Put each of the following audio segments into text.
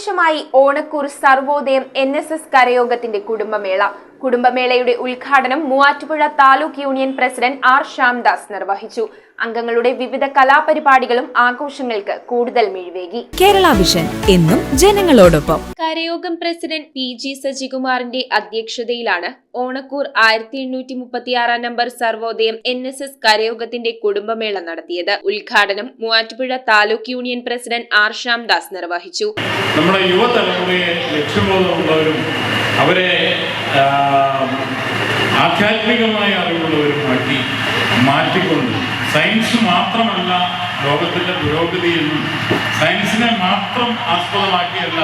വിശേഷമായി Onakkoor Sarvodayam N S S കരയോഗത്തിന്റെ കുടുംബമേള. കുടുംബമേളയുടെ ഉദ്ഘാടനം Muvattupuzha taluk union president R Shyamdas നിർവഹിച്ചു. അംഗങ്ങളുടെ വിവിധ കലാപരിപാടികളും ആഘോഷങ്ങൾക്ക് കൂടുതൽ മിഴിവേകി. കേരള വിഷൻ എന്നും ജനങ്ങളോടൊപ്പം. കരയോഗം പ്രസിഡന്റ് പി ജി സജികുമാറിന്റെ അധ്യക്ഷതയിലാണ് ഓണക്കൂർ ആയിരത്തി എണ്ണൂറ്റി മുപ്പത്തിയാറാം number Sarvodayam N S S കരയോഗത്തിന്റെ കുടുംബമേള നടത്തിയത്. ഉദ്ഘാടനം Muvattupuzha taluk union president R Shyamdas നിർവഹിച്ചു. നമ്മുടെ യുവതലമുറയെ ലക്ഷ്യബോധമുള്ളവരും അവരെ ആധ്യാത്മികമായ അറിവുള്ളവരുമാക്കി മാറ്റിക്കൊണ്ട് സയൻസ് മാത്രമല്ല ലോകത്തിന്റെ പുരോഗതിയെന്നും സയൻസിനെ മാത്രം ആസ്പദമാക്കിയല്ല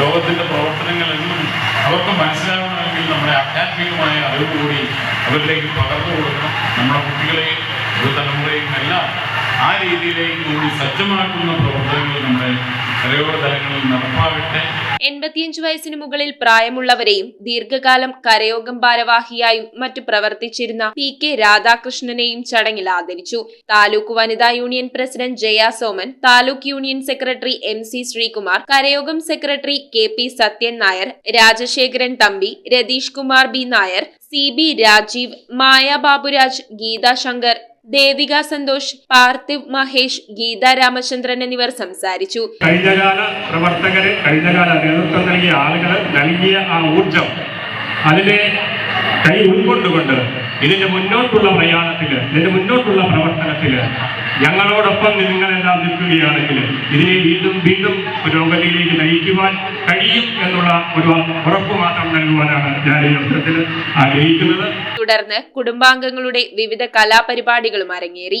ലോകത്തിന്റെ പ്രവർത്തനങ്ങളെന്നും അവർക്ക് മനസ്സിലാവണമെങ്കിൽ നമ്മുടെ ആധ്യാത്മികമായ അറിവ് കൂടി അവരിലേക്ക് പകർന്നു കൊടുക്കണം. നമ്മുടെ കുട്ടികളെയും യുവതലമുറയും എല്ലാം ആ രീതിയിലേക്ക് കൂടി സജ്ജമാക്കുന്ന പ്രവർത്തനങ്ങൾ നമ്മുടെ എൺപത്തിയഞ്ച് വയസ്സിന് മുകളിൽ പ്രായമുള്ളവരെയും ദീർഘകാലം കരയോഗം ഭാരവാഹിയായും മറ്റു പ്രവർത്തിച്ചിരുന്ന പി കെ രാധാകൃഷ്ണനെയും ചടങ്ങിൽ ആദരിച്ചു. താലൂക്ക് വനിതാ union president Jaya Soman taluk union secretary M C Sreekumar കരയോഗം secretary K P Sathyan Nair Rajasekharan Thampi Ratheesh Kumar B Nair C B Rajeev Maya Baburaj Geetha Shankar Devika Santhosh Parthiv Mahesh Geetha Ramachandran എന്നിവർ സംസാരിച്ചു. കഴിഞ്ഞകാല പ്രവർത്തകര് കഴിഞ്ഞകാല നേതൃത്വം നൽകിയ ആളുകൾ നൽകിയ ആ ഊർജം അതിനെ കൈ ഉൾക്കൊണ്ടുകൊണ്ട് ഇതിന്റെ മുന്നോട്ടുള്ള പ്രയാണത്തിൽ ഇതിന്റെ മുന്നോട്ടുള്ള പ്രവർത്തനത്തിൽ ഞങ്ങളോടൊപ്പം നിങ്ങളെല്ലാം നിൽക്കുകയാണെങ്കിൽ ഇതിനെ വീണ്ടും വീണ്ടും പുരോഗതിയിലേക്ക് നയിക്കുവാൻ കഴിയും എന്നുള്ള ഒരു ഉറപ്പ് മാത്രം നൽകുവാനാണ് ഞാൻ ഈ അവസരത്തിൽ ആഗ്രഹിക്കുന്നത്. തുടർന്ന് കുടുംബാംഗങ്ങളുടെ വിവിധ കലാപരിപാടികളും അരങ്ങേറി.